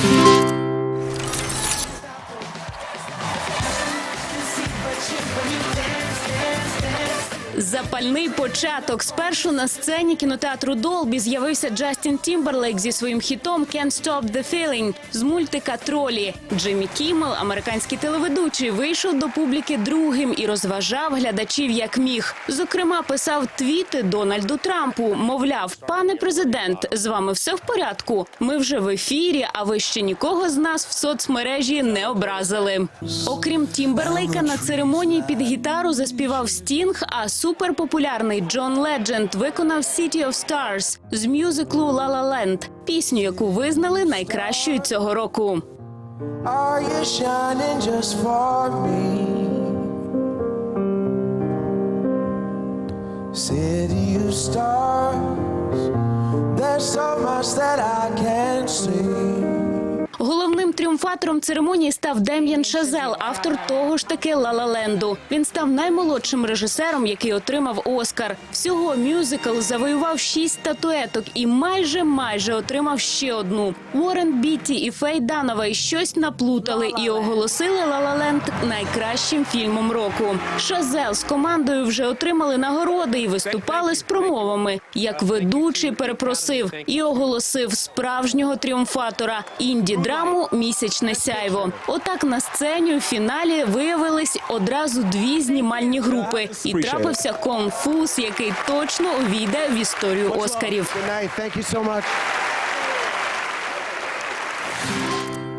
Stop. Запальний початок. Спершу на сцені кінотеатру Долбі з'явився Джастін Тімберлейк зі своїм хітом «Can't Stop the Feeling» з мультика Тролі. Джиммі Кіммел, американський телеведучий, вийшов до публіки другим і розважав глядачів як міг. Зокрема, писав твіти Дональду Трампу. Мовляв, пане президент, з вами все в порядку. Ми вже в ефірі, а ви ще нікого з нас в соцмережі не образили. Окрім Тімберлейка, на церемонії під гітару заспівав Стінг, а суперпопулярний Джон Ледженд виконав City of Stars з мюзиклу «La La Land», пісню, яку визнали найкращою цього року. Are you shining just for me? City of stars, there's so much that I can't see. Головним тріумфатором церемонії став Дем'ян Шазел, автор того ж таки «Ла-Ла-ленду». Він став наймолодшим режисером, який отримав Оскар. Всього мюзикл завоював шість статуеток і майже майже отримав ще одну. Уоррен Бітті і Фей Дановей щось наплутали і оголосили «Ла-Ла-ленд» найкращим фільмом року. Шазел з командою вже отримали нагороди і виступали з промовами. Як ведучий перепросив і оголосив справжнього тріумфатора інді драму Місячне сяйво. Отак на сцені у фіналі виявились одразу дві знімальні групи, і трапився конфуз, який точно увійде в історію Оскарів.